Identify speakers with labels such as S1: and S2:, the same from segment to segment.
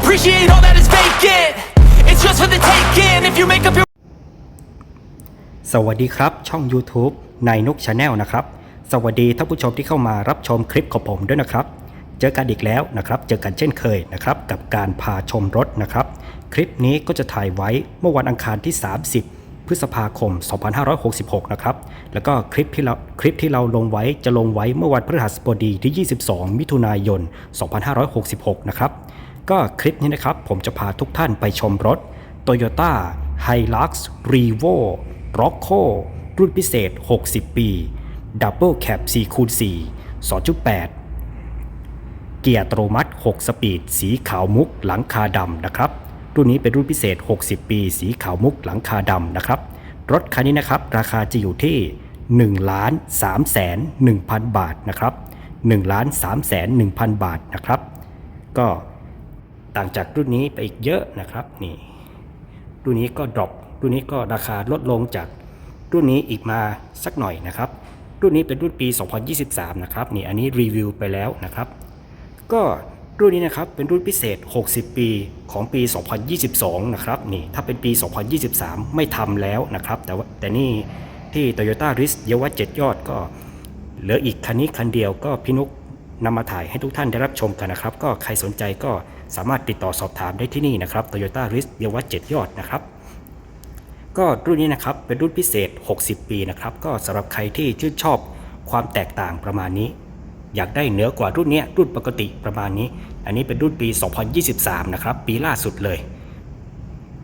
S1: appreciate all that is vacant. It's just for the taking. If you make up your
S2: สวัสดีครับ ช่อง YouTube นายนกชาแนลนะครับ สวัสดีท่านผู้ชมที่เข้ามารับชมคลิปของผมด้วยนะครับ เจอกันอีกแล้วนะครับ เจอกันเช่นเคยนะครับ กับการพาชมรถนะครับ คลิปนี้ก็จะถ่ายไว้เมื่อวันอังคารที่ 30พฤษภาคม 2566 นะครับ แล้วก็คลิปที่เราคลิปที่เราลงไว้จะลงไว้เมื่อวันพฤหัสบดีที่ 22 มิถุนายน 2566 นะครับ ก็คลิปนี้นะครับ ผมจะพาทุกท่านไปชมรถ Toyota Hilux Revo Rocco รุ่นพิเศษ 60 ปี Double Cab 4คูณ4 2.8 เกียร์อัตโนมัติ6 สปีด สีขาวมุกหลังคาดำนะครับ รุ่นนี้เป็นรุ่นพิเศษ 60 ปี สีขาวมุกหลังคาดำนะครับ รถคันนี้นะครับราคาจะอยู่ที่1ล้าน3แสน1,000 บาทนะครับ1ล้าน3แสน1,000 บาทนะครับ ก็ ต่างจากรุ่นนี้ไปอีกเยอะนะครับนี่รุ่นนี้ก็ดรอปรุ่นนี้ก็ราคาลดลงจากรุ่นนี้อีกมาสักหน่อยนะครับ รุ่นนี้เป็นรุ่นปี 2023 นะครับนี่อันนี้รีวิวไปแล้วนะครับ ก็รุ่นนี้นะครับเป็นรุ่นพิเศษ 60 ปีของปี 2022 นะครับนี่ถ้าเป็นปี 2023 ไม่ทำแล้วนะครับ แต่ว่าแต่นี่ที่ Toyota r i s เยาวะ7ยอดก็ เหลืออีกคันนี้คันเดียวก็พี่นุกนำมาถ่ายให้ทุกท่านได้รับชมกันนะครับ ก็ใครสนใจก็ สามารถติดต่อสอบถามได้ที่นี่นะครับ Toyota r i s เยาวะ7ยอดนะครับก็รุ่นนี้นะครับเป็นรุ่นพิเศษ 60 ปีนะครับก็สำหรับใครที่ชื่นชอบความแตกต่างประมาณนี้ อยากได้เหนือกว่ารุ่นเนี้ยรุ่นปกติประมาณนี้ อันนี้เป็นรุ่นปี 2023 นะครับปีล่าสุดเลย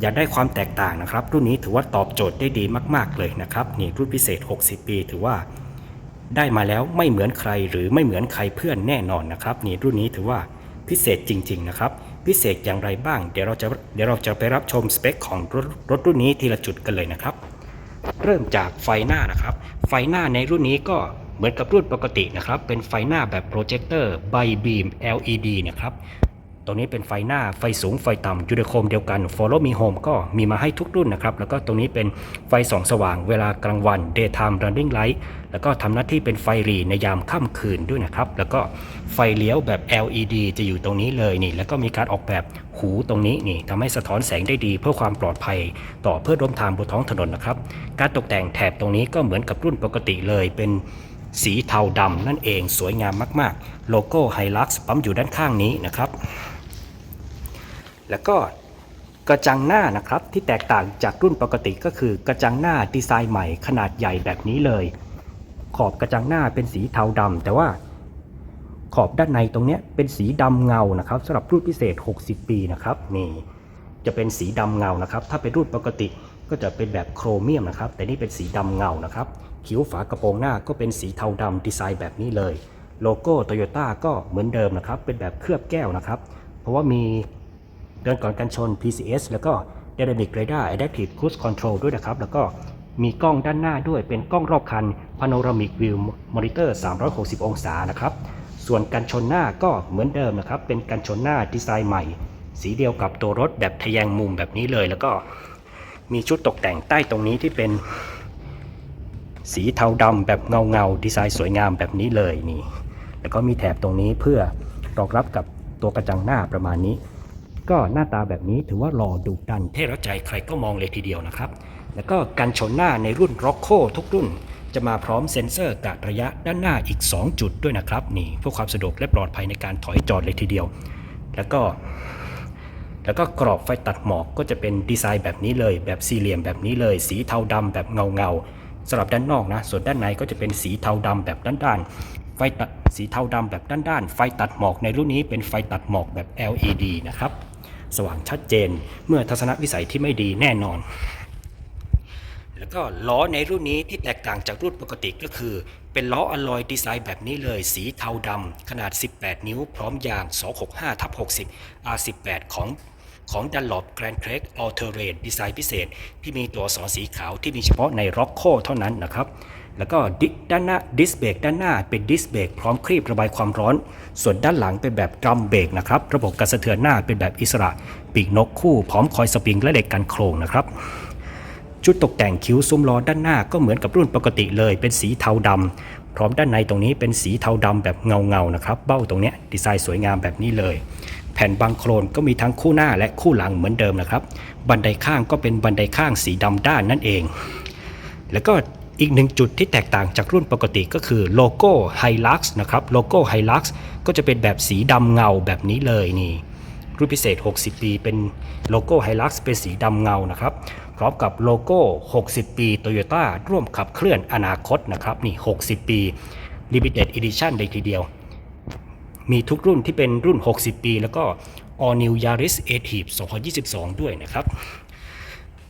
S2: อยากได้ความแตกต่างนะครับ รุ่นนี้ถือว่าตอบโจทย์ได้ดีมากๆเลยนะครับนี่รุ่นพิเศษ 60 ปีถือว่า ได้มาแล้วไม่เหมือนใครหรือไม่เหมือนใครเพื่อนแน่นอนนะครับนี่รุ่นนี้ถือว่า พิเศษจริง ๆ นะครับ พิเศษอย่างไรบ้าง เดี๋ยวเราจะเดี๋ยวเราจะไปรับชมสเปคของรถรถรุ่นนี้ทีละจุดกันเลยนะครับ เริ่มจากไฟหน้านะครับ ไฟหน้าในรุ่นนี้ก็เหมือนกับรุ่นปกตินะครับ เป็นไฟหน้าแบบโปรเจคเตอร์ไบบีม LED นะครับ ตรงนี้เป็นไฟหน้าไฟสูงไฟต่ำยู่ในโคมเดียวกัน Follow Me Home ก็มีมาให้ทุกรุ่นนะครับ แล้วก็ตรงนี้เป็นไฟส่องสว่างเวลากลางวัน Daytime Running Light แล้วก็ทำหน้าที่เป็นไฟรีในยามค่ำคืนด้วยนะครับ แล้วก็ไฟเลี้ยวแบบ LED จะอยู่ตรงนี้เลยนี่ แล้วก็มีการออกแบบหูตรงนี้นี่ทำให้สะท้อนแสงได้ดี เพื่อความปลอดภัย ต่อเพื่อร่วมทางบนท้องถนนนะครับ การตกแต่งแถบตรงนี้ก็เหมือนกับรุ่นปกติเลยเป็นสีเทาดำนั่นเองสวยงามมาก ๆ โลโก้ไฮลักซ์ปั๊มอยู่ด้านข้างนี้นะครับ แล้วก็กระจังหน้านะครับที่แตกต่างจากรุ่นปกติก็คือกระจังหน้าดีไซน์ใหม่ขนาดใหญ่แบบนี้เลย ขอบกระจังหน้าเป็นสีเทาดำแต่ว่าขอบด้านในตรงเนี้ยเป็นสีดำเงานะครับสำหรับรุ่นพิเศษ 60 ปีนะครับนี่จะเป็นสีดำเงานะครับ ถ้าเป็นรุ่นปกติก็จะเป็นแบบโครเมียมนะครับ แต่นี่เป็นสีดำเงานะครับคิ้วฝากระโปรงหน้าก็เป็นสีเทาดำดีไซน์แบบนี้เลย โลโก้โตโยต้าก็เหมือนเดิมนะครับ เป็นแบบเคลือบแก้วนะครับ เพราะว่ามี เดินก่อนกันชน PCS แล้วก็ Dynamic Radar Adaptive Cruise Control ด้วยนะครับ แล้วก็มีกล้องด้านหน้าด้วยเป็นกล้องรอบคัน Panoramic View Monitor 360 องศานะครับ ส่วนกันชนหน้าก็เหมือนเดิมนะครับ เป็นกันชนหน้าดีไซน์ใหม่ สีเดียวกับตัวรถแบบทะแยงมุมแบบนี้เลย แล้วก็มีชุดตกแต่งใต้ตรงนี้ที่เป็น สีเทาดำแบบเงาเงาดีไซน์สวยงามแบบนี้เลยนี่ แล้วก็มีแถบตรงนี้เพื่อรองรับกับตัวกระจังหน้าประมาณนี้ ก็หน้าตาแบบนี้ถือว่าหล่อดุดันเท่ระใจใครก็มองเลยทีเดียวนะครับ แล้วก็กันชนหน้าในรุ่น r o c c o ทุกรุ่น จะมาพร้อมเซ็นเซอร์กะระยะด้านหน้าอีก 2 จุดด้วยนะครับนี่เพื่อความสะดวกและปลอดภัยในการถอยจอดเลยทีเดียว แล้วก็แล้วก็กรอบไฟตัดหมอกก็จะเป็นดีไซน์แบบนี้เลย แบบสี่เหลี่ยมแบบนี้เลย สีเทาดำแบบเงาเงาสำหรับด้านนอกนะ ส่วนด้านในก็จะเป็นสีเทาดำแบบด้านๆไฟตัดสีเทาดำแบบด้านๆไฟตัดหมอกในรุ่นนี้เป็นไฟตัดหมอกแบบ LED นะครับ สว่างชัดเจน เมื่อทัศนวิสัยที่ไม่ดีแน่นอน แล้วก็ล้อในรุ่นนี้ที่แตกต่างจากรุ่นปกติก็คือ เป็นล้ออลอยดีไซน์แบบนี้เลย สีเทาดำขนาด 18 นิ้ว พร้อมยาง 265ทับ60 R18 ของของ Dunlop Grand Trek All Terrain ดีไซน์พิเศษ ที่มีตัวสอนสีขาวที่มีเฉพาะใน Rocco เท่านั้นนะครับ แล้วก็ดิด้านหน้าดิสเบรกด้านหน้าเป็นดิสเบรกพร้อมครีบระบายความร้อน ส่วนด้านหลังเป็นแบบดรัมเบรกนะครับ ระบบการสะเทือนหน้าเป็นแบบอิสระ ปีกนกคู่ พร้อมคอยสปริงและเหล็กกันโครงนะครับ ชุดตกแต่งคิ้วซุ้มล้อด้านหน้าก็เหมือนกับรุ่นปกติเลย เป็นสีเทาดำพร้อมด้านในตรงนี้เป็นสีเทาดำแบบเงาเงานะครับ เบ้าตรงเนี้ยดีไซน์สวยงามแบบนี้เลย แผ่นบังโครนก็มีทั้งคู่หน้าและคู่หลังเหมือนเดิมนะครับ บันไดข้างก็เป็นบันไดข้างสีดำด้านนั่นเอง แล้วก็ อีกหนึ่งจุดที่แตกต่างจากรุ่นปกติก็คือโลโก้ Hilux นะครับโลโก้ Hilux ก็จะเป็นแบบสีดำเงาแบบนี้เลยนี่รุ่นพิเศษ 60 ปี เป็นโลโก้ Hilux เป็นสีดำเงานะครับ พร้อมกับโลโก้ 60 ปี Toyota ร่วมขับเคลื่อนอนาคตนะครับนี่ 60 ปี Limited Edition เลยทีเดียว มีทุกรุ่นที่เป็นรุ่น 60 ปี แล้วก็ All New Yaris a t i v e 2022 ด้วยนะครับ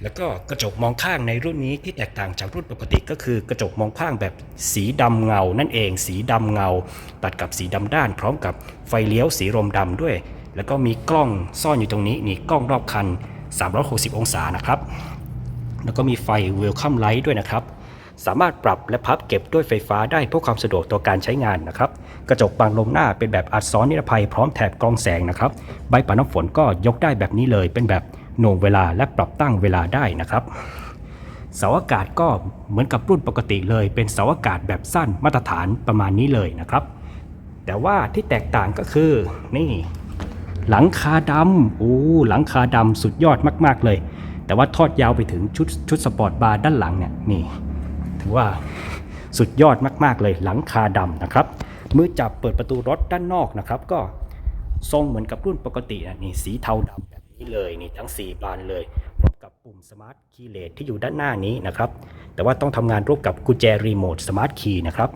S2: แล้วก็กระจกมองข้างในรุ่นนี้ที่แตกต่างจากรุ่นปกติก็คือกระจกมองข้างแบบสีดำเงา นั่นเอง สีดำเงา ตัดกับสีดำด้าน พร้อมกับไฟเลี้ยวสีรมดำด้วย แล้วก็มีกล้องซ่อนอยู่ตรงนี้นี่กล้องรอบคัน 360 องศานะครับ แล้วก็มีไฟ Welcome Light ด้วยนะครับ สามารถปรับและพับเก็บด้วยไฟฟ้าได้เพื่อความสะดวกต่อการใช้งานนะครับ กระจกบังลมหน้าเป็นแบบอัดซ้อนนิรภัยพร้อมแถบกรองแสงนะครับ ใบปัดน้ำฝนก็ยกได้แบบนี้เลยเป็นแบบ หน่วงเวลาและปรับตั้งเวลาได้นะครับ เสาอากาศก็เหมือนกับรุ่นปกติเลย เป็นเสาอากาศแบบสั้นมาตรฐานประมาณนี้เลยนะครับ แต่ว่าที่แตกต่างก็คือนี่ หลังคาดำโอ้หลังคาดำสุดยอดมาก ๆ เลย แต่ว่าทอดยาวไปถึงชุดชุดสปอร์ตบาร์ด้านหลังเนี่ยนี่ ถือว่าสุดยอดมากๆเลยหลังคาดำนะครับ มือจับเปิดประตูรถด้านนอกนะครับ ก็ทรงเหมือนกับรุ่นปกตินี่สีเทาดำ นี้เลยนี่ทั้ง 4 บานเลยพร้อมกับปุ่มสมาร์ทคีย์เลสที่อยู่ด้านหน้านี้นะครับ แต่ว่าต้องทำงานร่วมกับกุญแจรีโมทสมาร์ทคีย์นะครับ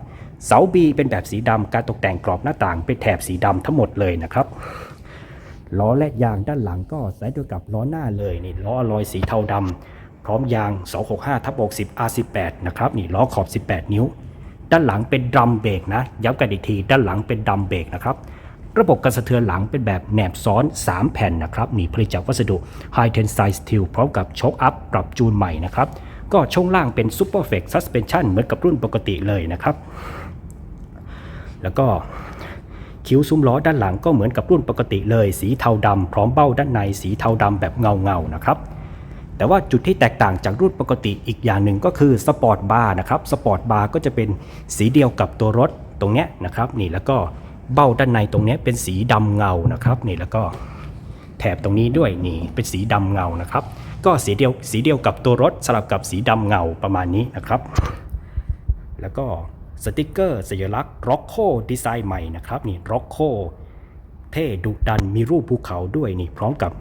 S2: เสาบีเป็นแบบสีดำการตกแต่งกรอบหน้าต่างเป็นแถบสีดำทั้งหมดเลยนะครับล้อและยางด้านหลังก็ใส่ด้วยกับล้อหน้าเลยนี่ล้อลอยสีเทาดำพร้อมยาง 265ทับ60 R18 นะครับนี่ล้อขอบ 18 นิ้ว ด้านหลังเป็นดรัมเบรกนะย้ำกันอีกทีด้านหลังเป็นดรัมเบรกนะครับ ระบบการสะเทือนหลังเป็นแบบแหนบซ้อน 3 แผ่นนะครับนี่ผลิตจากวัสดุ High Tensile Steel พร้อมกับโชคอัพปรับจูนใหม่นะครับ ก็ช่วงล่างเป็น Super f l e x Suspension เหมือนกับรุ่นปกติเลยนะครับ แล้วก็คิ้วซุ้มล้อด้านหลังก็เหมือนกับรุ่นปกติเลย สีเทาดำพร้อมเบ้าด้านในสีเทาดำแบบเงาเงาๆนะครับแต่ว่าจุดที่แตกต่างจากรุ่นปกติอีกอย่างหนึ่งก็คือสปอร์ตบาร์นะครับสปอร์ตบาร์ก็จะเป็นสีเดียวกับตัวรถตรงเนี้ยนะครับนี่แล้วก็ เบ้าด้านในตรงนี้เป็นสีดำเงานะครับนี่แล้วก็แถบตรงนี้ด้วยนี่เป็นสีดำเงานะครับ ก็สีเดียวสีเดียวกับตัวรถสลับกับสีดำเงาประมาณนี้นะครับ แล้วก็สติกเกอร์สัญลักษณ์ Rocco ดีไซน์ใหม่นะครับนี่ Rocco เท่ดุดันมีรูปภูเขาด้วยนี่พร้อมกับ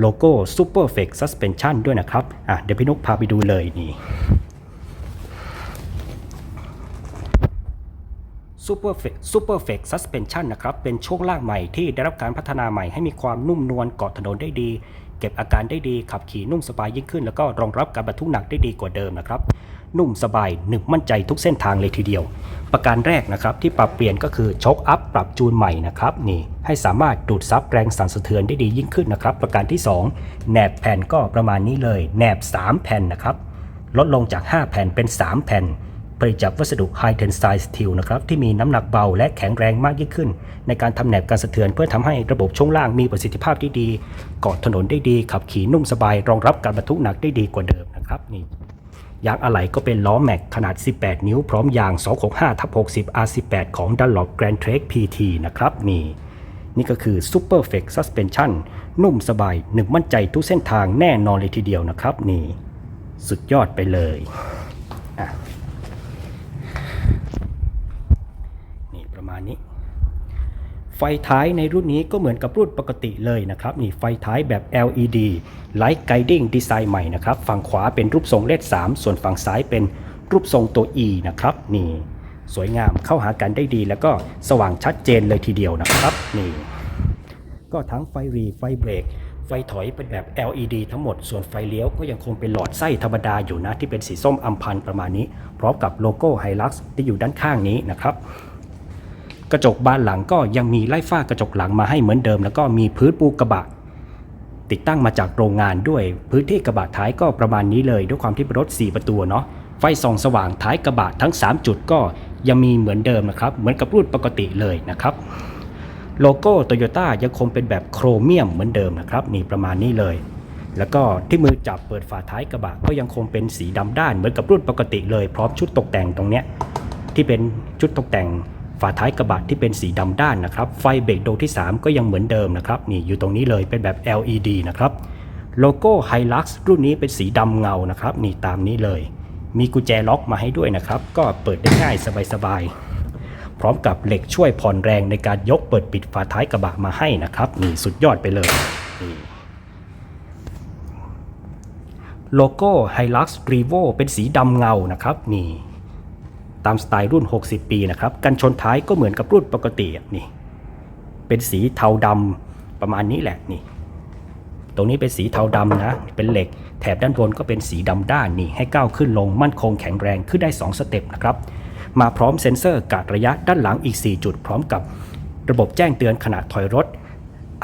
S2: โลโก้ Super f e x Suspension ด้วยนะครับ อะเดี๋ยวพี่นุกพาไปดูเลยนี่ Super f e x Super f e x Suspension นะครับ เป็นช่วงล่างใหม่ที่ได้รับการพัฒนาใหม่ให้มีความนุ่มนวลเกาะถนนได้ดี เก็บอาการได้ดี ขับขี่นุ่มสบายยิ่งขึ้น แล้วก็รองรับการบรรทุกหนักได้ดีกว่าเดิมนะครับ นุ่มสบายหนึบมั่นใจทุกเส้นทางเลยทีเดียว ประการแรกนะครับที่ปรับเปลี่ยนก็คือช็อคอัพปรับจูนใหม่นะครับนี่ให้สามารถดูดซับแรงสั่นสะเทือนได้ดียิ่งขึ้นนะครับ ประการที่ 2แหนบแผ่นก็ประมาณนี้เลยแหนบ 3 แผ่นนะครับลดลงจาก 5 แผ่นเป็น 3 แผ่น ผลิตจากวัสดุ High Tensile Steel นะครับที่มีน้ำหนักเบาและแข็งแรงมากยิ่งขึ้น ในการทำแหนบการสะเทือนเพื่อทำให้ระบบช่วงล่างมีประสิทธิภาพที่ดีเกาะถนนได้ดี ขับขี่นุ่มสบาย รองรับการบรรทุกหนักได้ดีกว่าเดิมนะครับนี่ยางอะไหล่ก็เป็นล้อแม็กขนาด 18 นิ้วพร้อมยาง 265ทับ60 R18 ของ Dunlop Grand Trek PT นะครับนี่นี่ก็คือ Super f e x Suspension นุ่มสบายหนึบมั่นใจทุกเส้นทางแน่นอนเลยทีเดียวนะครับนี่ สุดยอดไปเลย นี่ประมาณนี้ ไฟท้ายในรุ่นนี้ก็เหมือนกับรุ่นปกติเลยนะครับ นี่ไฟท้ายแบบ LED Light Guiding ดีไซน์ใหม่นะครับ ฝั่งขวาเป็นรูปทรงเลข 3 ส่วนฝั่งซ้ายเป็นรูปทรงตัว E นะครับ นี่สวยงามเข้าหากันได้ดี แล้วก็สว่างชัดเจนเลยทีเดียวนะครับ นี่ ก็ทั้งไฟรีไฟเบรก ไฟถอยเป็นแบบ LED ทั้งหมด ส่วนไฟเลี้ยวก็ยังคงเป็นหลอดไส้ธรรมดาอยู่นะ ที่เป็นสีส้มอัมพันประมาณนี้ พร้อมกับโลโก้ไฮลักซ์ที่อยู่ด้านข้างนี้นะครับ กระจกบานหลังก็ยังมีไล่ฝ้ากระจกหลังมาให้เหมือนเดิม แล้วก็มีพื้นปูกระบะ ติดตั้งมาจากโรงงานด้วย พื้นที่กระบะท้ายก็ประมาณนี้เลย ด้วยความที่เป็นรถ 4 ประตูเนาะไฟส่องสว่างท้ายกระบะทั้ง 3 จุดก็ยังมีเหมือนเดิมนะครับ เหมือนกับรุ่นปกติเลยนะครับ โลโก้โตโยต้ายังคงเป็นแบบโครเมียมเหมือนเดิมนะครับนี่ประมาณนี้เลย แล้วก็ที่มือจับเปิดฝาท้ายกระบะก็ยังคงเป็นสีดำด้านเหมือนกับรุ่นปกติเลย พร้อมชุดตกแต่งตรงเนี้ยที่เป็นชุดตกแต่งฝาท้ายกระบะที่เป็นสีดำด้านนะครับไฟเบรกดวงที่ 3 ก็ยังเหมือนเดิมนะครับนี่อยู่ตรงนี้เลยเป็นแบบ LED นะครับโลโก้ Hilux รุ่นนี้เป็นสีดำเงานะครับนี่ตามนี้เลย มีกุญแจล็อกมาให้ด้วยนะครับ ก็เปิดได้ง่ายสบายๆ พร้อมกับเหล็กช่วยผ่อนแรงในการยกเปิดปิดฝาท้ายกระบะมาให้นะครับนี่สุดยอดไปเลยนี่โลโก้ Hilux Revo เป็นสีดำเงานะครับนี่ตามสไตล์รุ่น 60 ปีนะครับกันชนท้ายก็เหมือนกับรุ่นปกตินี่เป็นสีเทาดำประมาณนี้แหละนี่ตรงนี้เป็นสีเทาดำนะ เป็นเหล็ก แถบด้านบนก็เป็นสีดำด้านนี่ให้ก้าวขึ้นลงมั่นคงแข็งแรงขึ้นได้ 2 สเต็ปนะครับ มาพร้อมเซ็นเซอร์กะระยะด้านหลังอีก 4 จุดพร้อมกับระบบแจ้งเตือนขณะถอยรถ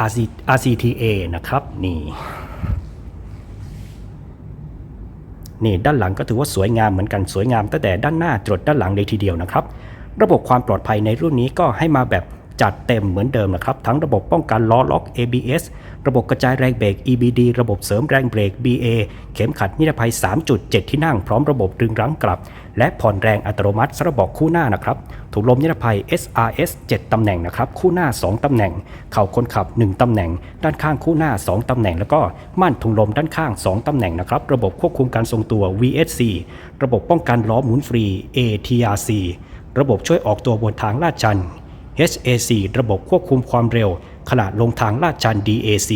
S2: RC RCTA นะครับนี่นี่ด้านหลังก็ถือว่าสวยงามเหมือนกันสวยงามตั้งแต่ด้านหน้าจดด้านหลังเลยทีเดียวนะครับ ระบบความปลอดภัยในรุ่นนี้ก็ให้มาแบบจัดเต็มเหมือนเดิมนะครับ ทั้งระบบป้องกันล้อล็อก ABS ระบบกระจายแรงเบรก EBD ระบบเสริมแรงเบรก BA เข็มขัดนิรภัย 3.7 ที่นั่งพร้อมระบบดึงรั้งกลับ และผ่อนแรงอัตโนมัติสำหรับเบอกคู่หน้านะครับถุงลมนิรภัย SRS 7 ตำแหน่งนะครับคู่หน้า 2 ตำแหน่ง เข่าคนขับ 1 ตำแหน่ง ด้านข้างคู่หน้า 2 ตำแหน่ง แล้วก็ม่านถุงลมด้านข้าง 2 ตำแหน่งนะครับระบบควบคุมการทรงตัว VSC ระบบป้องกันล้อหมุนฟรี ATRC ระบบช่วยออกตัวบนทางลาดชัน HAC ระบบควบคุมความเร็ว ขณะลงทางลาดชัน DAC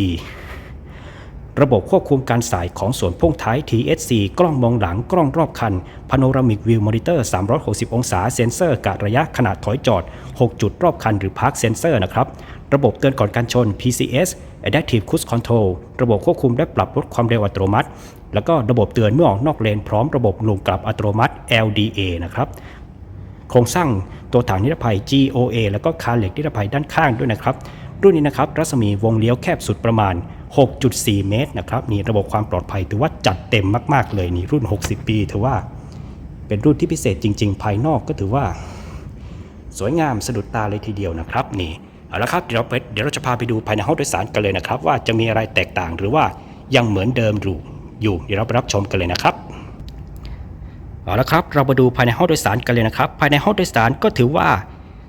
S2: ระบบควบคุมการสายของส่วนพ่วงท้าย TSC กล้องมองหลังกล้องรอบคัน Panoramic View Monitor 360 องศาเซ็นเซอร์กะระยะขนาดถอยจอด 6 จุดรอบคันหรือ Park Sensor นะครับ ระบบเตือนก่อนการชน PCS Adaptive Cruise Control ระบบควบคุมและปรับลดความเร็วอัตโนมัติ แล้วก็ระบบเตือนเมื่อออกนอกเลนพร้อมระบบลงกลับอัตโนมัติ LDA นะครับโครงสร้างตัวถังนิรภัย GOA แล้วก็คานเหล็กนิรภัยด้านข้างด้วยนะครับ รุ่นนี้นะครับรัศมีวงเลี้ยวแคบสุดประมาณ 6.4 เมตรนะครับนี่ระบบความปลอดภัยถือว่าจัดเต็มมาก ๆ เลยนี่รุ่น 60 ปีถือว่าเป็นรุ่นที่พิเศษจริง ๆ ภายนอกก็ถือว่า สวยงามสะดุดตาเลยทีเดียวนะครับนี่เอาละครับเดี๋ยวเราไปเดี๋ยวเราจะพาไปดูภายในห้องโดยสารกันเลยนะครับ ว่าจะมีอะไรแตกต่างหรือว่ายังเหมือนเดิมอยู่อยู่ เดี๋ยวเราไปรับชมกันเลยนะครับเอาละครับ เรามาดูภายในห้องโดยสารกันเลยนะครับ ภายในห้องโดยสารก็ถือว่า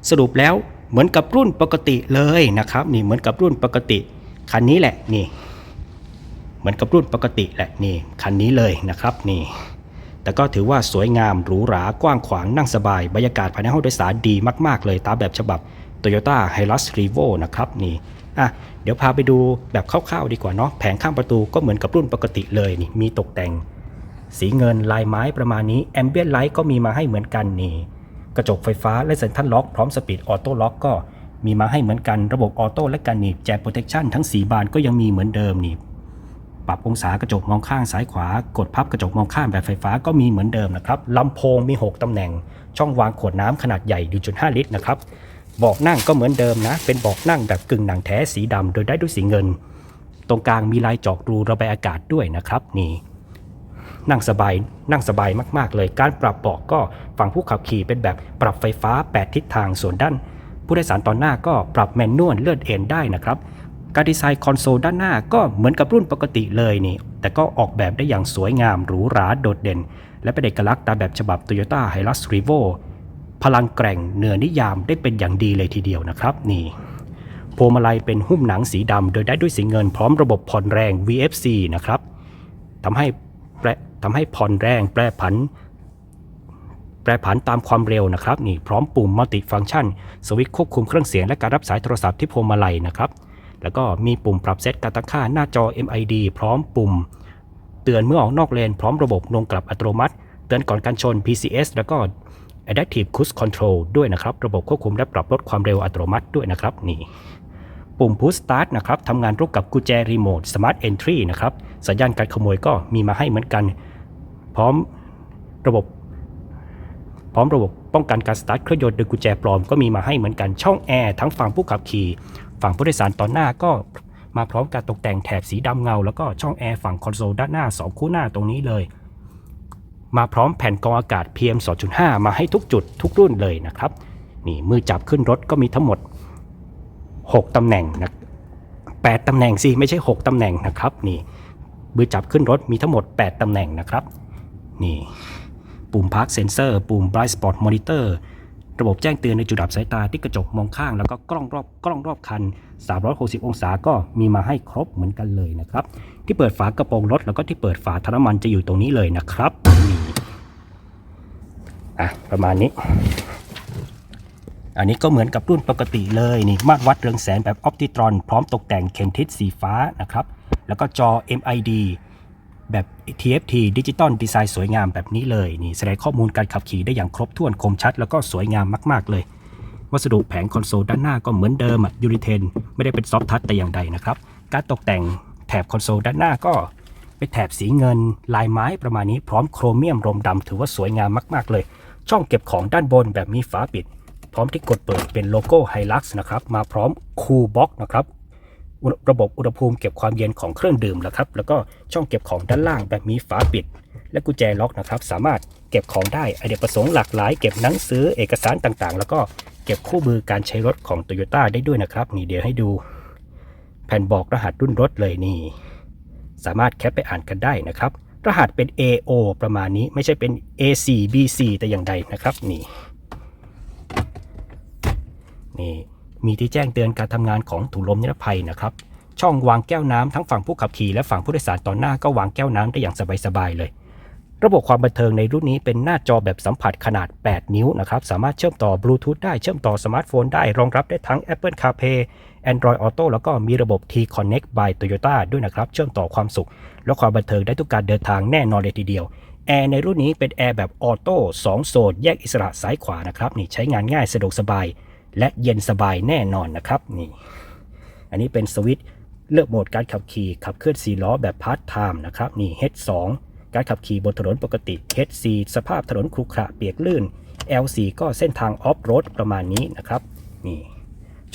S2: สรุปแล้ว เหมือนกับรุ่นปกติเลยนะครับ นี่เหมือนกับรุ่นปกติ คันนี้แหละนี่ เหมือนกับรุ่นปกติแหละนี่คันนี้เลยนะครับนี่ แต่ก็ถือว่าสวยงามหรูหรากว้างขวางนั่งสบายบรรยากาศภายในห้องโดยสารดีมากๆ เลยตามแบบฉบับ Toyota Hilux Revo นะครับนี่อะเดี๋ยวพาไปดูแบบคร่าวๆดีกว่าเนาะแผงข้างประตูก็เหมือนกับรุ่นปกติเลยนี่มีตกแต่ง สีเงินลายไม้ประมาณนี้แอมเบียนไลท์ก็มีมาให้เหมือนกันนี่ กระจกไฟฟ้าและเซ็นทรัลล็อกพร้อมสปีดออโต้ล็อกก็มีมาให้เหมือนกันระบบออโต้และการหนีบแจกโปรเทคชั่นทั้ง 4 บานก็ยังมีเหมือนเดิมนี่ปรับองศากระจกมองข้างซ้ายขวากดพับกระจกมองข้างแบบไฟฟ้าก็มีเหมือนเดิมนะครับลำโพงมี 6ตำแหน่ง ช่องวางขวดน้ำขนาดใหญ่ 1.5 ลิตรนะครับเบาะนั่งก็เหมือนเดิมนะ เป็นเบาะนั่งแบบกึ่งหนังแท้สีดำโดยได้ด้วยสีเงิน ตรงกลางมีลายจอกรูระบายอากาศด้วยนะครับนี่ นั่งสบาย นั่งสบายมากๆ เลย การปรับเบาะก็ฝั่งผู้ขับขี่เป็นแบบปรับไฟฟ้า 8 ทิศทางส่วนด้าน ผู้โดยสารตอนหน้าก็ปรับแมนนวลเลื่อนเอ็นได้นะครับการดีไซน์คอนโซลด้านหน้าก็เหมือนกับรุ่นปกติเลยนี่ แต่ก็ออกแบบได้อย่างสวยงามหรูหราโดดเด่น และเป็นเอกลักษณ์ตามแบบฉบับ Toyota Hilux Revo พลังแกร่งเหนือนิยามได้เป็นอย่างดีเลยทีเดียวนะครับนี่พวงมาลัยเป็นหุ้มหนังสีดำโดยได้ด้วยสีเงินพร้อมระบบผ่อนแรง VFC นะครับทำให้ ทำให้ผ่อนแรงแปรผัน แปรผันตามความเร็วนะครับนี่พร้อมปุ่มมัลติฟัง c t ชัน สวิตช์ควบคุมเครื่องเสียงและการรับสายโทรศัพท์ที่พวงมาลัยนะครับแล้วก็มีปุ่มปรับเซตการตั้งค่าหน้าจอ MID พร้อมปุ่ม เตือนเมื่อออกนอกเลน พร้อมระบบลงกลับอัตโนมัติ เตือนก่อนการชน PCS แล้วก็ Adaptive Cruise Control ด้วยนะครับ ระบบควบคุมและปรับลดความเร็วอัตโนมัติด้วยนะครับนี่ปุ่ม Push Start นะครับทำงานร่วมกับกุญแจรีโมท Smart Entry นะครับ สัญญาณการขโมยก็มีมาให้เหมือนกัน พร้อมระบบ พร้อมระบบป้องกันการสตาร์ทเครื่องยนต์โดยกุญแจปลอมก็มีมาให้เหมือนกันช่องแอร์ทั้งฝั่งผู้ขับขี่ฝั่งผู้โดยสารตอนหน้าก็มาพร้อมการตกแต่งแถบสีดำเงา แล้วก็ช่องแอร์ฝั่งคอนโซลด้านหน้า 2 คู่หน้าตรงนี้เลย มาพร้อมแผ่นกรองอากาศ PM 2.5 มาให้ทุกจุดทุกรุ่นเลยนะครับ นี่มือจับขึ้นรถก็มีทั้งหมด 6ตำแหน่งนะ8ตำแหน่งสิไม่ใช่ 6 ตำแหน่งนะครับนี่มือจับขึ้นรถมีทั้งหมด 8 ตำแหน่งนะครับ นี่ปุ่ม Park Sensor ปุ่ม Blind Spot Monitor ระบบแจ้งเตือนในจุดดับสายตาที่กระจกมองข้าง แล้วก็กล้องรอบกล้องรอบคัน 360 องศาก็มีมาให้ครบเหมือนกันเลยนะครับ ที่เปิดฝากระโปรงรถ แล้วก็ที่เปิดฝาถังน้ำมันจะอยู่ตรงนี้เลยนะครับนี่อะประมาณนี้ อันนี้ก็เหมือนกับรุ่นปกติเลยนี่มาตรวัดเรืองแสงแบบออปติตรอน พร้อมตกแต่งเข็มทิศสีฟ้านะครับ แล้วก็จอ MID แบบ TFT ดิจิตอลดีไซน์สวยงามแบบนี้เลยนี่แสดงข้อมูลการขับขี่ได้อย่างครบถ้วนคมชัด แล้วก็สวยงามมาก ๆ เลย วัสดุแผงคอนโซลด้านหน้าก็เหมือนเดิมอะยูริเทนไม่ได้เป็นซอฟทัชแต่อย่างใดนะครับ การตกแต่งแถบคอนโซลด้านหน้าก็เป็นแถบสีเงิน ลายไม้ประมาณนี้พร้อมโครเมียมรมดำถือว่าสวยงามมาก ๆ เลย ช่องเก็บของด้านบนแบบมีฝาปิด พร้อมที่กดเปิดเป็นโลโก้ไฮลักซ์นะครับมาพร้อมคูลบ็อกนะครับ ระบบอุณหภูมิเก็บความเย็นของเครื่องดื่มนะครับ แล้วก็ช่องเก็บของด้านล่างแบบมีฝาปิด และกุญแจล็อกนะครับ สามารถเก็บของได้ไอเดียประสงค์หลากหลาย เก็บหนังสือเอกสารต่างๆ แล้วก็เก็บคู่มือการใช้รถของ Toyota ได้ด้วยนะครับ นี่เดี๋ยวให้ดู แผ่นบอกรหัสรุ่นรถเลยนี่ สามารถแคปไปอ่านกันได้นะครับ รหัสเป็น AO ประมาณนี้ไม่ใช่เป็น A4 B4 แต่อย่างใดนะครับ นี่ นี่ มีที่แจ้งเตือนการทำงานของถุงลมนิรภัยนะครับ ช่องวางแก้วน้ำทั้งฝั่งผู้ขับขี่และฝั่งผู้โดยสารตอนหน้าก็วางแก้วน้ำได้อย่างสบายๆเลย ระบบความบันเทิงในรุ่นนี้เป็นหน้าจอแบบสัมผัสขนาด 8 นิ้วนะครับ สามารถเชื่อมต่อบลูทูธได้ เชื่อมต่อสมาร์ทโฟนได้ รองรับได้ทั้ง Apple CarPlay Android Auto แล้วก็มีระบบ T-Connect by Toyota ด้วยนะครับ เชื่อมต่อความสุข และความบันเทิงได้ทุกการเดินทางแน่นอนเลยทีเดียวแอร์ในรุ่นนี้เป็นแอร์แบบออโต้2โซนแยกอิสระซ้ายขวานะครับนี่ใช้งานง่ายสะดวกสบาย และเย็นสบายแน่นอนนะครับนี่อันนี้เป็นสวิตช์เลือกโหมดการขับขี่ขับเคลื่อน4ล้อแบบพาร์ทไทม์นะครับนี่ H2 การขับขี่บนถนนปกติ H4 สภาพถนนครุขระเปียกลื่น L4 ก็เส้นทางออฟโรดประมาณนี้นะครับนี่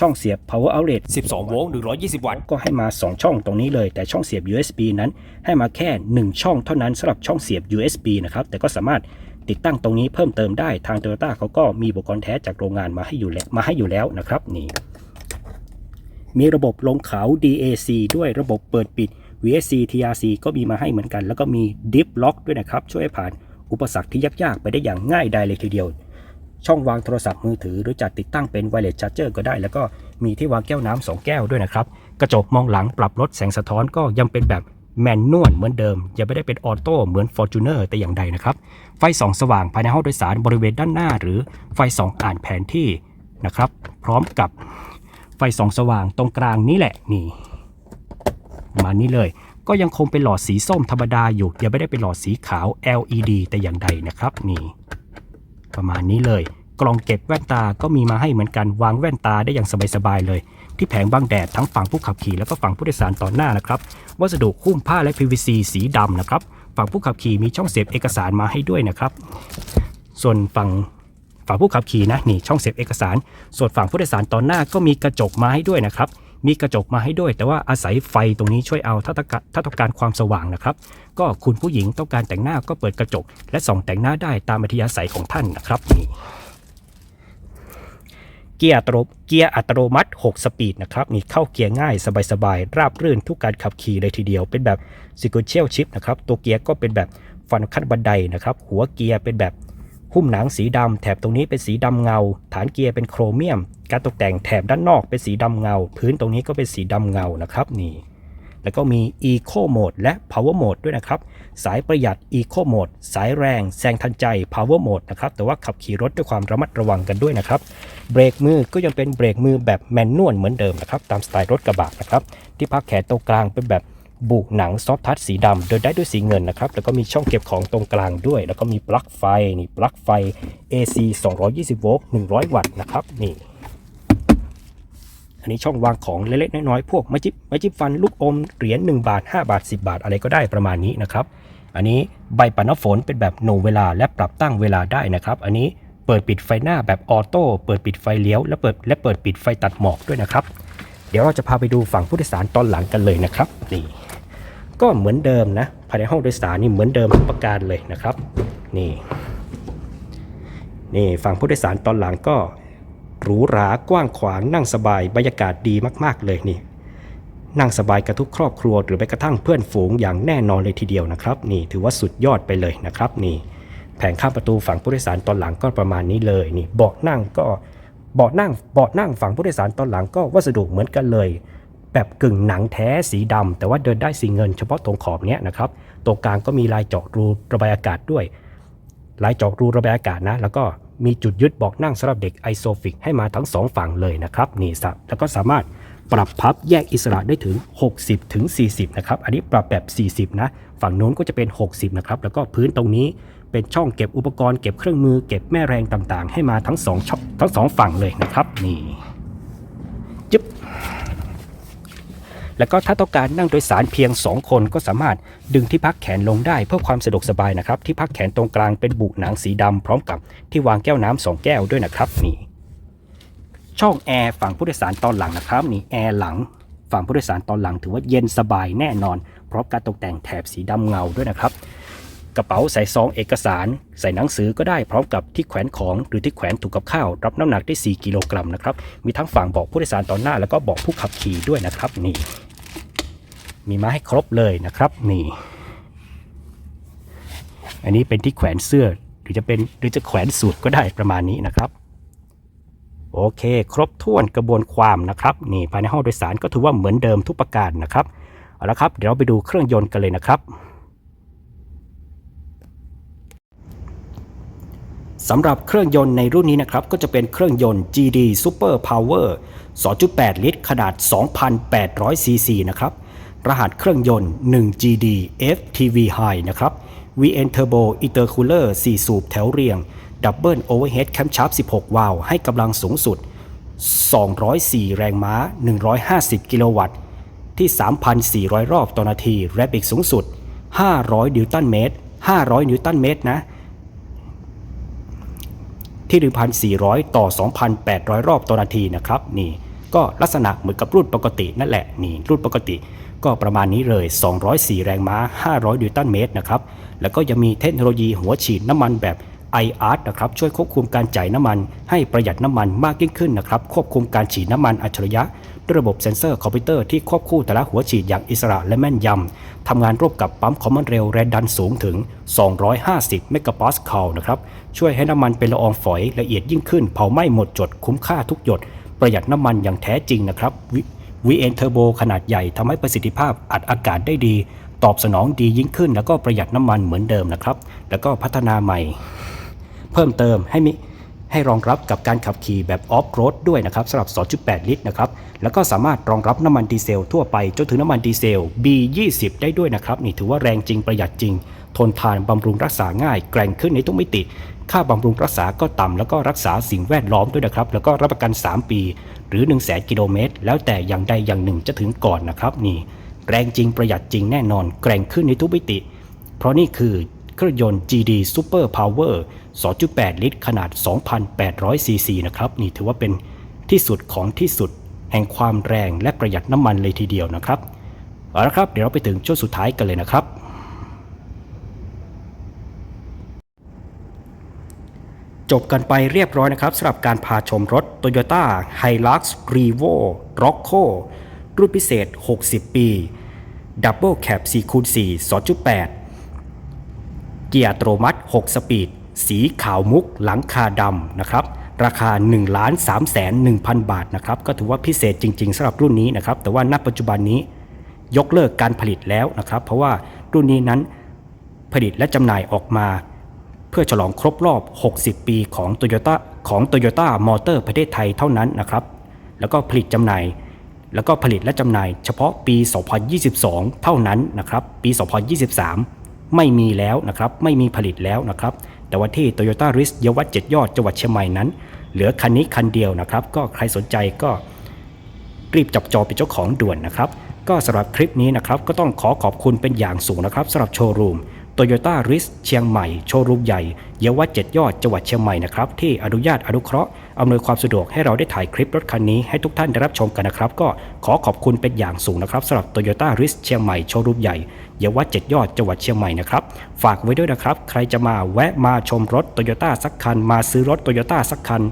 S2: ช่องเสียบ power outlet 12 โวลต์ 120 วัตต์ ก็ให้มา 2 ช่องตรงนี้เลย แต่ช่องเสียบ USB นั้นให้มาแค่ 1 ช่องเท่านั้นสำหรับช่องเสียบ USB นะครับ แต่ก็สามารถ ติดตั้งตรงนี้เพิ่มเติมได้ทาง Toyota เขาก็มีอุปกรณ์แท้จากโรงงานมาให้อยู่แล้วมาให้อยู่แล้วนะครับนี่มีระบบลงเขา DAC ด้วยระบบเปิดปิด VSC TRC ก็มีมาให้เหมือนกัน แล้วก็มี Dip Lock ด้วยนะครับ ช่วยผ่านอุปสรรคที่ยากๆ ไปได้อย่างง่ายดายเลยทีเดียว ช่องวางโทรศัพท์มือถือหรือจะติดตั้งเป็น Wireless Charger ก็ได้ แล้วก็มีที่วางแก้วน้ำสองแก้วด้วยนะครับ กระจกมองหลังปรับลดแสงสะท้อนก็ยังเป็นแบบแมนนวลเหมือนเดิมยังไม่ได้เป็นออโต้เหมือน Fortuner แต่อย่างใดนะครับ ไฟส่องสว่างภายในห้องโดยสารบริเวณด้านหน้า หรือไฟส่องอ่านแผนที่นะครับ พร้อมกับไฟส่องสว่างตรงกลางนี้แหละนี่ประมาณนี้เลย ก็ยังคงเป็นหลอดสีส้มธรรมดาอยู่ยังไม่ได้เป็นหลอดสีขาว LED แต่อย่างใดนะครับนี่ประมาณนี้เลย กล่องเก็บแว่นตาก็มีมาให้เหมือนกันวางแว่นตาได้อย่างสบายๆเลย ที่แผงบังแดดทั้งฝั่งผู้ขับขี่แล้วก็ฝั่งผู้โดยสารต่อหน้านะครับ วัสดุหุ้มผ้าและ PVC สีดำนะครับ ฝั่งผู้ขับขี่มีช่องเสียบเอกสารมาให้ด้วยนะครับ ส่วนฝั่งฝั่งผู้ขับขี่นะนี่ช่องเสียบเอกสาร ส่วนฝั่งผู้โดยสารตอนหน้าก็มีกระจกมาให้ด้วยนะครับ มีกระจกมาให้ด้วย แต่ว่าอาศัยไฟตรงนี้ช่วยเอาถ้าต้องการถ้าต้องการความสว่างนะครับ ก็คุณผู้หญิงต้องการแต่งหน้าก็เปิดกระจก และส่องแต่งหน้าได้ตามอัธยาศัยของท่านนะครับนี่ เกียร์อัตโนเกียร์อัตโนมัติ 6 สปีดนะครับนี่เข้าเกียร์ง่ายสบายๆ ราบรื่นทุกการขับขี่เลยทีเดียว เป็นแบบซิกูเชียลชิพนะครับตัวเกียร์ก็เป็นแบบฟันขั้นบันไดนะครับหัวเกียร์เป็นแบบหุ้มหนังสีดำแถบตรงนี้เป็นสีดำเงา ฐานเกียร์เป็นโครเมียม การตกแต่งแถบด้านนอกเป็นสีดำเงา พื้นตรงนี้ก็เป็นสีดำเงานะครับนี่ แล้วก็มี Eco Mode และ Power Mode ด้วยนะครับ สายประหยัด Eco Mode สายแรงแซงทันใจ Power Mode นะครับ แต่ว่าขับขี่รถด้วยความระมัดระวังกันด้วยนะครับ เบรกมือก็ยังเป็นเบรกมือแบบแมนนวลเหมือนเดิมนะครับ ตามสไตล์รถกระบะนะครับ ที่พักแขนตรงกลางเป็นแบบบุหนังซอฟทัชสีดำโดยได้ด้วยสีเงินนะครับ แล้วก็มีช่องเก็บของตรงกลางด้วย แล้วก็มีปลั๊กไฟ นี่ปลั๊กไฟ AC 220โวลต์100 วัตต์นะครับ นี่ อันนี้ช่องวางของเล็กๆน้อยๆพวกไม้จิ้มไม้จิ้มฟันลูกอมเหรียญ1บาท 5 บาท 10 บาท อะไรก็ได้ประมาณนี้นะครับ อันนี้ใบปัดน้ำฝนเป็นแบบโนเวลาและปรับตั้งเวลาได้นะครับ อันนี้เปิดปิดไฟหน้าแบบออโต้เปิดปิดไฟเลี้ยวและเปิดและเปิดปิดไฟตัดหมอกด้วยนะครับ เดี๋ยวเราจะพาไปดูฝั่งผู้โดยสารตอนหลังกันเลยนะครับนี่ก็เหมือนเดิมนะภายในห้องโดยสารนี่เหมือนเดิมทุกประการเลยนะครับ นี่นี่ฝั่งผู้โดยสารตอนหลังก็ หรูหรากว้างขวางนั่งสบายบรรยากาศดีมากๆเลยนี่ นั่งสบายกับทุกครอบครัวหรือแม้กระทั่งเพื่อนฝูงอย่างแน่นอนเลยทีเดียวนะครับ นี่ถือว่าสุดยอดไปเลยนะครับ นี่ แผงข้ามประตูฝั่งผู้โดยสารตอนหลังก็ประมาณนี้เลยนี่เบาะนั่งก็เบาะนั่งเบาะนั่งฝั่งผู้โดยสารตอนหลังก็วัสดุเหมือนกันเลยแบบกึ่งหนังแท้สีดำแต่ว่าเดินได้สีเงินเฉพาะตรงขอบเนี้ยนะครับตรงกลางก็มีลายเจาะรูระบายอากาศด้วย ลายเจาะรูระบายอากาศนะ แล้วก็ มีจุดยึดบอกนั่งสำหรับเด็กไอโซฟิกให้มาทั้งสองฝั่งเลยนะครับนี่สัแล้วก็สามารถปรับพับแยกอิสระได้ถึง 60 ถึง 40 นะครับ อันนี้ปรับแบบ 40 นะ ฝั่งโน้นก็จะเป็น 60 นะครับ แล้วก็พื้นตรงนี้เป็นช่องเก็บอุปกรณ์เก็บเครื่องมือเก็บแม่แรงต่างๆ ให้มาทั้งสองช่องทั้งสองฝั่งเลยนะครับนี่จึ๊บ แล้วก็ถ้าต้องการนั่งโดยสารเพียง 2 คนก็สามารถดึงที่พักแขนลงได้เพื่อความสะดวกสบายนะครับ ที่พักแขนตรงกลางเป็นบุหนังสีดำพร้อมกับที่วางแก้วน้ำสองแก้วด้วยนะครับนี่ช่องแอร์ฝั่งผู้โดยสารตอนหลังนะครับนี่แอร์หลังฝั่งผู้โดยสารตอนหลังถือว่าเย็นสบายแน่นอนพร้อมการตกแต่งแถบสีดำเงาด้วยนะครับ กระเป๋าใส่ซองเอกสาร ใส่หนังสือก็ได้พร้อมกับที่แขวนของหรือที่แขวนถุงกับข้าว รับน้ำหนักได้ 4 กิโลกรัมนะครับมีทั้งฝั่งเบอกผู้โดยสารตอนหน้าแล้วก็เบอกผู้ขับขี่ด้วยนะครับนี่ มีมาให้ครบเลยนะครับนี่อันนี้เป็นที่แขวนเสื้อหรือจะเป็นหรือจะแขวนสูทก็ได้ประมาณนี้นะครับ โอเค ครบถ้วนกระบวนความนะครับนี่ภายในห้องโดยสารก็ถือว่าเหมือนเดิมทุกประการนะครับเอาละครับเดี๋ยวเราไปดูเครื่องยนต์กันเลยนะครับสำหรับเครื่องยนต์ในรุ่นนี้นะครับ ก็จะเป็นเครื่องยนต์ GD Super Power 2.8 ลิตร ขนาด 2,800 ซีซีนะครับ รหัสเครื่องยนต์ 1GD FTV High นะครับ VN Turbo Intercooler 4 สูบแถวเรียง Double Overhead Camshaft 16 วาล์วให้กำลังสูงสุด 204 แรงม้า 150 กิโลวัตต์ ที่ 3,400 รอบต่อนาที แรปอีกสูงสุด 500 นิวตันเมตร 500 นิวตันเมตรนะ ที่ 1,400 ต่อ 2,800 รอบต่อนาทีนะครับ นี่ ก็ลักษณะเหมือนกับรุ่นปกตินั่นแหละ นี่ รุ่นปกติ ก็ประมาณนี้เลย 204 แรงม้า 500 นิวตันเมตรนะครับ แล้วก็ยังมีเทคโนโลยีหัวฉีดน้ำมันแบบ iArt นะครับ ช่วยควบคุมการจ่ายน้ำมัน ให้ประหยัดน้ำมันมากยิ่งขึ้นนะครับ ควบคุมการฉีดน้ำมันอัจฉริยะด้วยระบบเซ็นเซอร์คอมพิวเตอร์ที่ควบคู่แต่ละหัวฉีดอย่างอิสระและแม่นยำ ทำงานร่วมกับปั๊มความเร็วแรงดันสูงถึง 250 เมกะปาสคาลนะครับ ช่วยให้น้ำมันเป็นละอองฝอยละเอียดยิ่งขึ้น เผาไหม้หมดจดคุ้มค่าทุกหยด ประหยัดน้ำมันอย่างแท้จริงนะครับ VN Turbo ขนาดใหญ่ทำให้ประสิทธิภาพอัดอากาศได้ดี ตอบสนองดียิ่งขึ้น แล้วก็ประหยัดน้ำมันเหมือนเดิมนะครับ แล้วก็พัฒนาใหม่ เพิ่มเติมให้มีให้รองรับกับการขับขี่แบบออฟโรดด้วยนะครับสำหรับ 2.8 ลิตรนะครับ แล้วก็สามารถรองรับน้ำมันดีเซลทั่วไป จนถึงน้ำมันดีเซล B20 ได้ด้วยนะครับ นี่ถือว่าแรงจริงประหยัดจริง ทนทานบำรุงรักษาง่าย แกร่งขึ้นในทุกมิติ ค่าบำรุงรักษาก็ต่ำแล้วก็รักษาสิ่งแวดล้อมด้วยนะครับ แล้วก็รับประกัน 3 ปี หรือ 1 0 0 0 0กิโลเมตรแล้วแต่อย่างใดอย่างหนึ่งจะถึงก่อนนะครับนี่แรงจริงประหยัดจริงแน่นอนแกร่งขึ้นในทุกมิติ เพราะนี่คือเครื่องยนต์ GD Super Power 2.8 ลิตร ขนาด 2,800 ซีซีนะครับนี่ถือว่าเป็นที่สุดของที่สุดแห่งความแรงและประหยัดน้ำมันเลยทีเดียวนะครับเอาละครับเดี๋ยวเราไปถึงช่วงสุดท้ายกันเลยนะครับ จบกันไปเรียบร้อยนะครับสำหรับการพาชมรถ Toyota Hilux Revo Rocco รุ่นพิเศษ 60 ปี Double Cab 4คูณ4 2.8 เกียร์อัตโนมัติ 6 สปีด สีขาวมุกหลังคาดำนะครับราคา 1 3 1 0 0 0 บาทนะครับก็ถือว่าพิเศษจริง ๆสำหรับรุ่นนี้นะครับแต่ว่าณปัจจุบันนี้ยกเลิกการผลิตแล้วนะครับ เพราะว่ารุ่นนี้นั้นผลิตและจำหน่ายออกมา เพื่อฉลองครบรอบ 60 ปีของ Toyota ของ Toyota Motor ประเทศไทยเท่านั้นนะครับ แล้วก็ผลิตจำหน่าย แล้วก็ผลิตและจำหน่ายเฉพาะปี 2022 เท่านั้นนะครับ ปี 2023 ไม่มีแล้วนะครับ ไม่มีผลิตแล้วนะครับ แต่ว่าที่ Toyota r i s เยาวัดยอดจังหวัดเชียงใหม่นั้น เหลือคันนี้คันเดียวนะครับ ก็ใครสนใจก็รีบจับจองเป็นเจ้าของด่วนนะครับ ก็สำหรับคลิปนี้นะครับ ก็ต้องขอขอบคุณเป็นอย่างสูงนะครับสำหรับโชว์รูม Toyota r i s เชียงใหม่ โชว์รูมใหญ่ เยาวัดยอดจังหวัดเชียงใหม่นะครับ ที่อนุญาตอนุเคราะห์อำนวยความสะดวกให้เราได้ถ่ายคลิปรถคันนี้ให้ทุกท่านได้รับชมกันนะครับ ก็ขอขอบคุณเป็นอย่างสูงนะครับสำหรับ Toyota r i s เชียงใหม่ โชว์รูมใหญ่เยาวัดยอดจังหวัดเชียงใหม่นะครับฝากไว้ด้วยนะครับ ใครจะมาแวะมาชมรถ Toyota สักคัน มาซื้อรถ Toyota สักคัน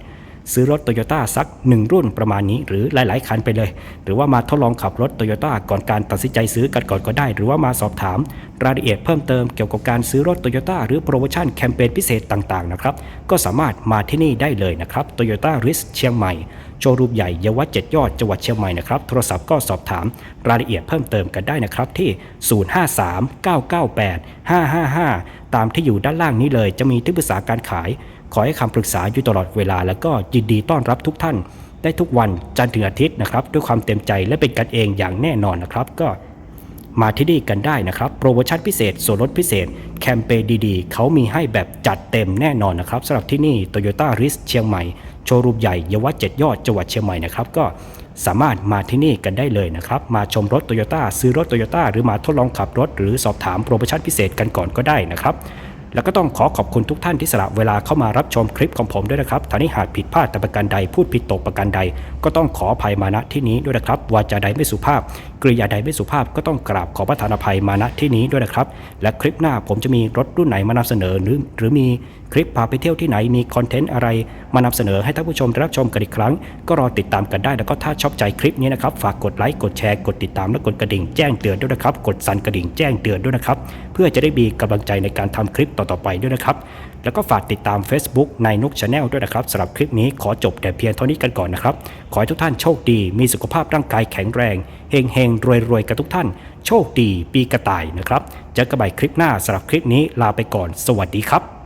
S2: ซื้อรถ Toyota สัก 1 รุ่นประมาณนี้ หรือหลาย ๆ คันไปเลย หรือว่ามาทดลองขับรถ Toyota ก่อนการตัดสินใจซื้อกันก่อนก็ได้ หรือว่ามาสอบถาม รายละเอียดเพิ่มเติมเกี่ยวกับการซื้อรถ Toyota หรือโปรโมชั่นแคมเปญพิเศษต่าง ๆ นะครับ ก็สามารถมาที่นี่ได้เลยนะครับ Toyota r i s เชียงใหม่โชว์รูมใหญ่เยาวัดยอดจังหวัดเชียงใหม่นะครับโทรศัพท์ก็สอบถามรายละเอียดเพิ่มเติมกันได้นะครับที่ 053-998-555 ตามที่อยู่ด้านล่างนี้เลยจะมีที่ปรึกษาการขาย ขอให้คำปรึกษาอยู่ตลอดเวลา แล้วก็ยินดีต้อนรับทุกท่าน ได้ทุกวันจันทร์ถึงอาทิตย์นะครับ ด้วยความเต็มใจและเป็นกันเองอย่างแน่นอนนะครับ ก็มาที่นี่กันได้นะครับ โปรโมชั่นพิเศษ ส่วนลดพิเศษ แคมเปญดีๆ เขามีให้แบบจัดเต็มแน่นอนนะครับสำหรับที่นี่ Toyota r i s เชียงใหม่ โชว์รูมใหญ่เยาวัดยอดจังหวัดเชียงใหม่นะครับ ก็สามารถมาที่นี่กันได้เลยนะครับ มาชมรถ Toyota ซื้อรถ Toyota หรือมาทดลองขับรถ หรือสอบถามโปรโมชั่นพิเศษกันก่อนก็ได้นะครับ แล้วก็ต้องขอขอบคุณทุกท่านที่สละเวลาเข้ามารับชมคลิปของผมด้วยนะครับถ้านี้หากผิดพลาดแต่ประการใดพูดผิดตกประการใด ก็ต้องขออภัยมาณที่นี้ด้วยนะครับวาจาใดไม่สุภาพกริยาใดไม่สุภาพก็ต้องกราบขอประทานอภัยมาณที่นี้ด้วยนะครับ และคลิปหน้าผมจะมีรถรุ่นไหนมานำเสนอหรือหรือมี คลิปพาไปเที่ยวที่ไหนมีคอนเทนต์อะไร มานำเสนอให้ท่านผู้ชมได้รับชมกันอีกครั้ง ก็รอติดตามกันได้แล้วก็ถ้าชอบใจคลิปนี้นะครับฝากกดไลค์กดแชร์กดติดตามและกดกระดิ่งแจ้งเตือนด้วยนะครับกดสั่นกระดิ่งแจ้งเตือนด้วยนะครับเพื่อจะได้มีกำลังใจในการทำคลิปต่อๆไปด้วยนะครับแล้วก็ฝากติดตาม Facebook ในนุกชาแนลด้วยนะครับสำหรับคลิปนี้ขอจบแต่เพียงเท่านี้กันก่อนนะครับ ขอให้ทุกท่านโชคดี มีสุขภาพร่างกายแข็งแรงเฮงเฮงรวยรวยๆกันทุกท่าน โชคดี ปีกระต่ายนะครับเจอกันใหม่คลิปหน้าสำหรับคลิปนี้ลาไปก่อน สวัสดีครับ